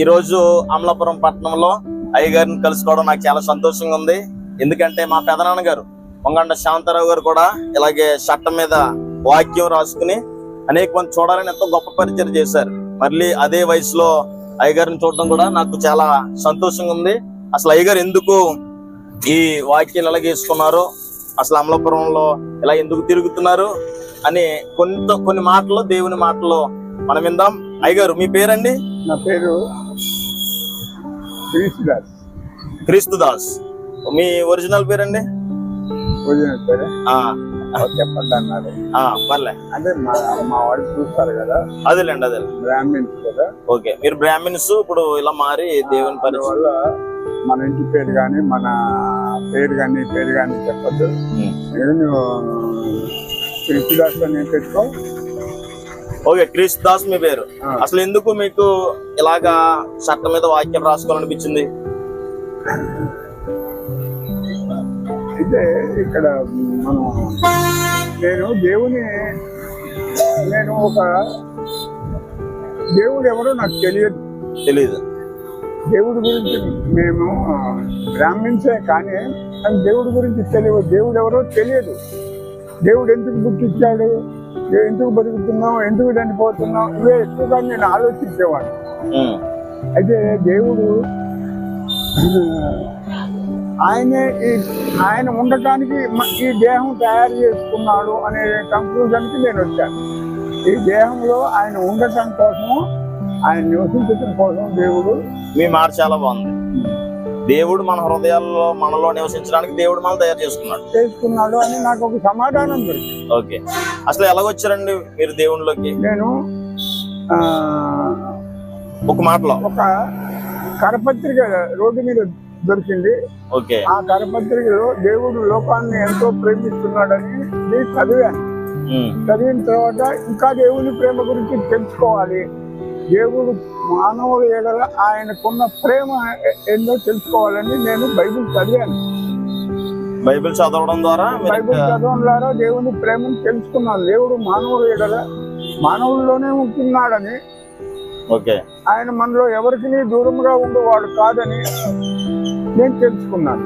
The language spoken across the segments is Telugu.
ఈరోజు అమలాపురం పట్టణంలో అయ్యగారిని కలుసుకోవడం నాకు చాలా సంతోషంగా ఉంది. ఎందుకంటే మా పెదనాన్న గారు పొంగండ శాంతారావు గారు కూడా ఇలాగే చట్టం మీద వాక్యం రాసుకుని అనేక మంది చూడాలని ఎంతో గొప్ప పరిచయం చేశారు. మళ్ళీ అదే వయసులో అయ్యగారిని చూడడం కూడా నాకు చాలా సంతోషంగా ఉంది. అసలు అయ్యగారు ఎందుకు ఈ వాక్యం ఎలా గీసుకున్నారు అసలు అమలాపురంలో ఇలా ఎందుకు తిరుగుతున్నారు అని కొంత కొన్ని మాటలు దేవుని మాటలు మనం విందాం. అయ్యగారు మీ పేరండి? నా పేరు క్రీస్తుదాస్. క్రీస్తు దాస్ మీ ఒరిజినల్ పేరండి? భోజన పేరు? చెప్పండి పర్లే. అంటే మా మా వాళ్ళు చూస్తారు కదా? అదేలేండి అదే బ్రాహ్మిన్స్ కదా? ఓకే మీరు బ్రాహ్మిన్స్ ఇప్పుడు ఇలా మారి దేవుని పరిచయం. అందువల్ల మన ఇంటి పేరు కానీ మన పేరు కానీ పేరు కానీ చెప్పద్దు. నేను క్రీస్తుదాస్ అని పెట్టుకో? ఓకే క్రీస్తు దాస్ మీ పేరు. అసలు ఎందుకు మీకు ఇలాగా చట్టం మీద వాక్యం రాసుకోవాలనిపించింది? అయితే ఇక్కడ మనం నేను దేవుని నేను ఒక దేవుడు ఎవరో నాకు తెలియదు. తెలియదు దేవుడి గురించి మేము బ్రాహ్మిన్సే కానీ నాకు దేవుడి గురించి తెలియదు. దేవుడు ఎవరో తెలియదు. దేవుడు ఎందుకు పుట్టించాడు ఏ- ఎందుకు బతుకుతున్నాం ఎందుకు చనిపోతున్నాం ఇవే ఎక్కువగా నేను ఆలోచించేవాడు అయితే దేవుడు ఆయనే ఈ ఆయన ఉండటానికి ఈ దేహం తయారు చేసుకున్నాడు అనే కంక్లూజన్కి నేను వచ్చాను. ఈ దేహంలో ఆయన ఉండటం కోసము ఆయన నివసించటం కోసం దేవుడు మీ మాట చాలా బాగుంది దేవుడు మన హృదయాల్లో మనలో నివసించడానికి దేవుడు మనం తయారు చేసుకున్నాడు. చేసుకున్నాడు అని నాకు ఒక సమాధానం దొరికింది. ఓకే. అసలు ఎలాగొచ్చారండి మీరు దేవునిలోకి? నేను ఆ, ఒక మాటలో. ఒక కరపత్రిక రోడ్డు మీద దొరికింది. ఓకే. ఆ కరపత్రికలో దేవుడు లోకాన్ని ఎంతో ప్రేమిస్తున్నాడని నేను చదివాను. చదివిన తర్వాత ఇంకా దేవుని ప్రేమ గురించి తెలుసుకోవాలి. దేవుడు మానవుల ఎడల ఆయనకున్న ప్రేమ ఏందో తెలుసుకోవాలని నేను బైబిల్ చదివాను. బైబిల్ చదవడం ద్వారా బైబిల్ చదవడం ద్వారా దేవుని ప్రేమను తెలుసుకున్నాను. దేవుడు మానవుల ఎడల మానవుల్లోనే ఉంటున్నాడని. ఓకే. ఆయన మనలో ఎవరికి దూరంగా ఉండేవాడు కాదని నేను తెలుసుకున్నాను.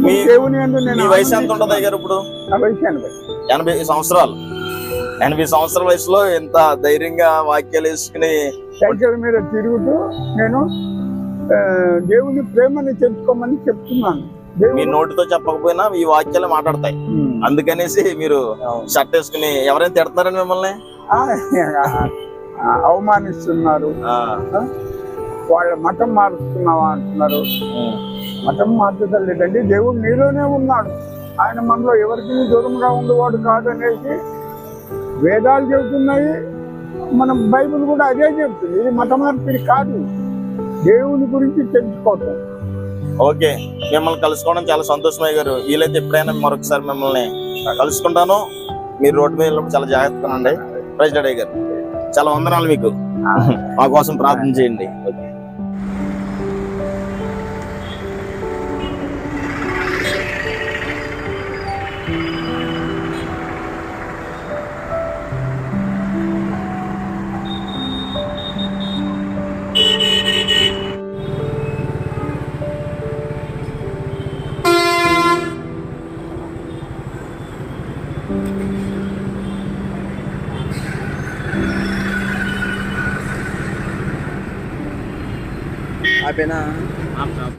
మీ- దేవుని నేను వయసు ఎంత ఉంటుంది ఇప్పుడు? వయసు ఎనభై. ఎనభై సంవత్సరాలు. ఎనభై సంవత్సరాల వయసులో ఎంత ధైర్యంగా వాక్యాలు వేసుకుని సైకిల్ మీద తిరుగుతూ నేను దేవుని ప్రేమని తెలుసుకోమని చెప్తున్నాను. మీ నోటితో చెప్పకపోయినా ఈ వాక్యాలు మాట్లాడతాయి. అందుకనేసి మీరు షర్ట్ వేసుకుని ఎవరైనా తిడుతున్నారని మిమ్మల్ని? అవమానిస్తున్నారు? వాళ్ళ మతం మారుస్తున్నావా అంటున్నారు. మతం మార్చలేదండి దేవుడు నీలోనే ఉన్నాడు. ఆయన మనలో ఎవరికి దూరంగా ఉండేవాడు కాదనేసి వేదాలు చెబుతున్నాయి. మన బైబిల్ కూడా అదే చెబుతుంది ఇది మత మార్పిడి కాదు. దేవుని గురించి తెలుసుకోవటం. ఓకే. మిమ్మల్ని కలుసుకోవడం చాలా సంతోషమయ్య గారు. వీలైతే ఎప్పుడైనా మరొకసారి మిమ్మల్ని కలుసుకుంటాను. మీరు రోడ్డు మీద చాలా జాగ్రత్తగా ఉండండి. ప్రెసిడెంట్ గారు. చాలా వందనాలు మీకు. మా కోసం ప్రార్థన చేయండి. ఓకే. पे ना। आप